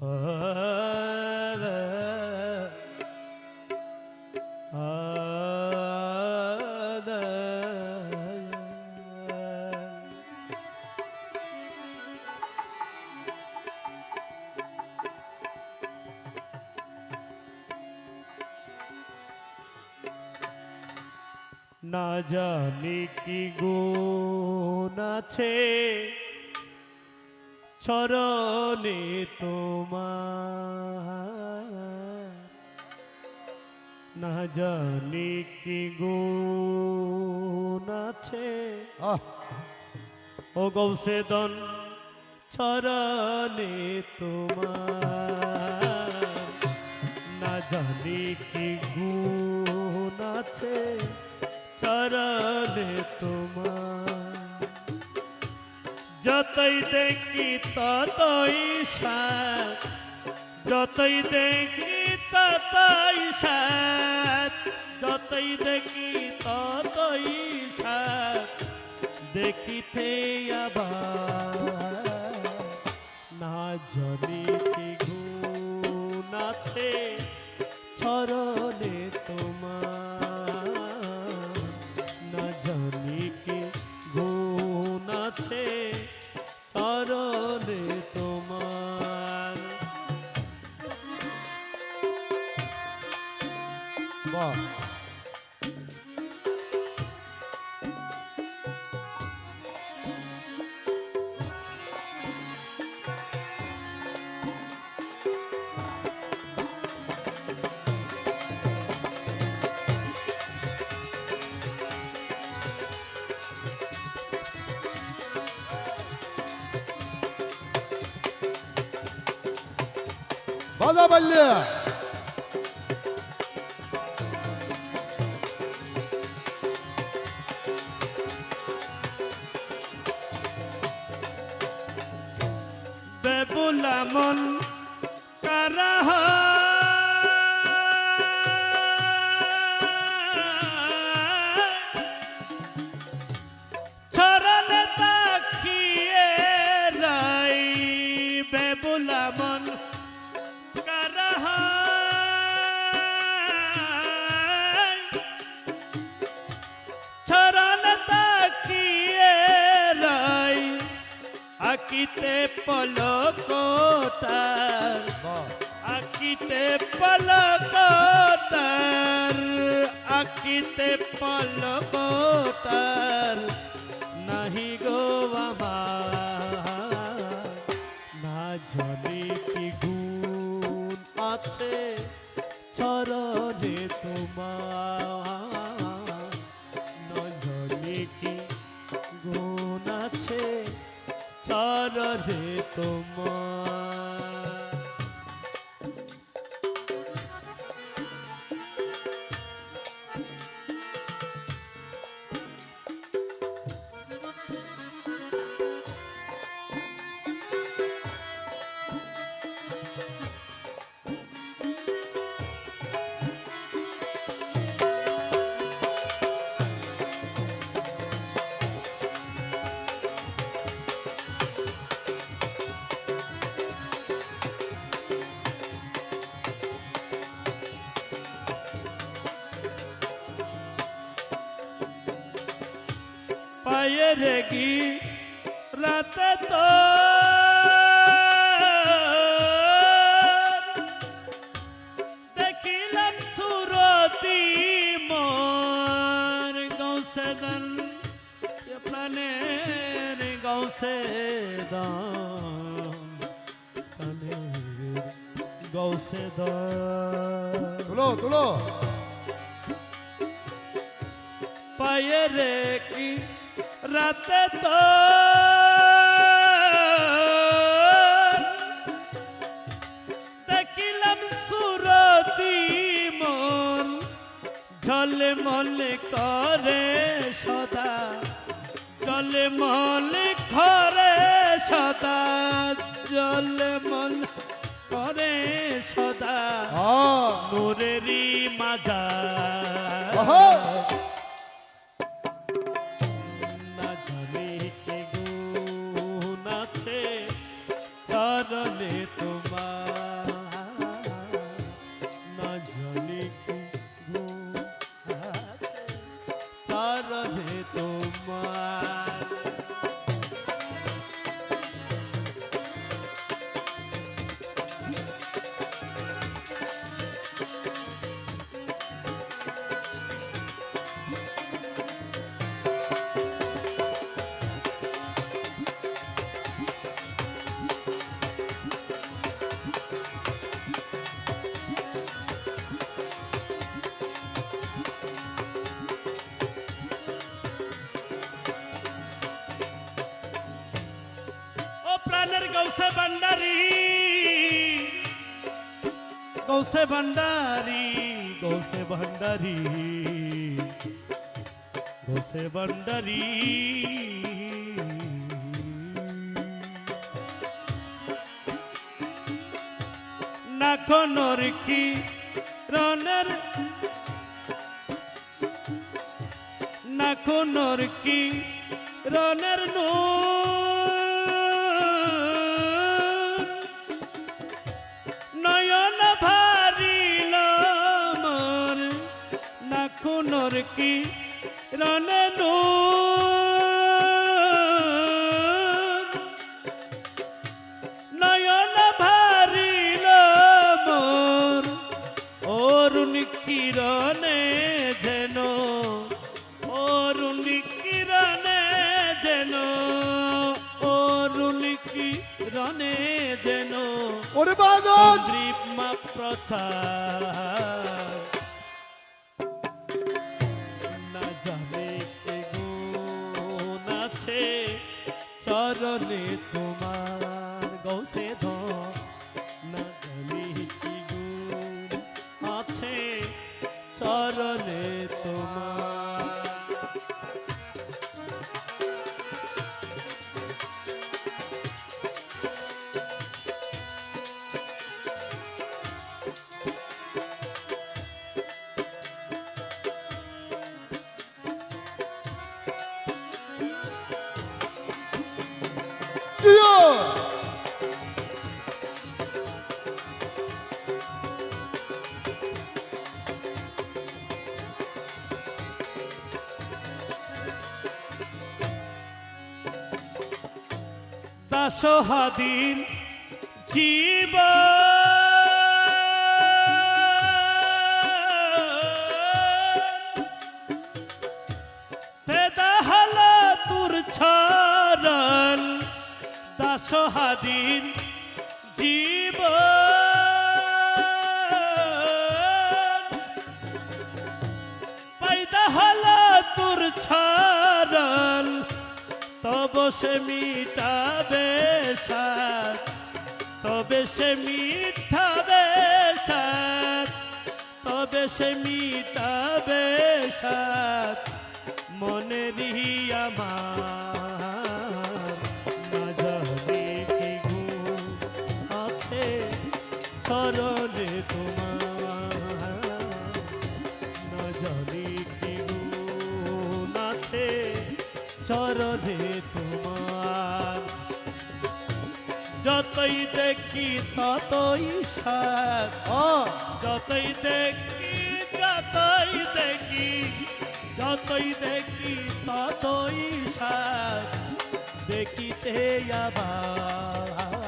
না জানি কি গুণ আছে। চরণে তোমার। না জানি কি গুণ আছে। ও গৌসেদন চরণে তোমার। না জানি কি গুণ আছে চরণে তোমার যতই দেখি ততই সাত যতই দেখি ততই সাত যতই দেখি ততই সাত দেখিতে আবার না জানি কি গুণ আছে। চরণে তোমার চরণে তোমার। বাহ। বাজা বাল্যা বেবুলা মন আকিতে পলকতার আকিতে পলকতার আকিতে পলকতার। নাহি গো আমার তোমার পায়ের গি রাতে তো। দেখিলাম সুরতি মোর গৌসেদন প্রাণের গৌসেদন প্রাণের গৌসেদন তুলো তুলো। পায়ের কি রাতে তো দেখিলাম সুরতি মন ঝলে মলে করে সদা জলে মলে করে সদা জলে মল করে সদা আহ নূরেরই মাজা তোমার গৌসে ভান্ডারি গৌসে ভান্ডারি গৌসে ভান্ডারি গৌসে ভান্ডারি নাখনর কি রনের নাখনর কি রনের নূর চন্দ্রিমা প্রচার না জানে কে গুণ আছে। চরণে তোমার গৌসে ধর না জানি কি গুণ আছে। চরণে দাসহাদিন জীব। সহাদিন তুর ছরল দাসহাদিন জীব। সে মিটাবে সার তবে সে মিঠাবে সার তবে সে মিটাবে সার মনেরই আমার জানি কি গুণ আছে চরণে তোমার। না জানি কি চরণে যতই দেখি ততই সাত যতই দেখি যতই দেখি যতই দেখি ততই সাত দেখিতে আবার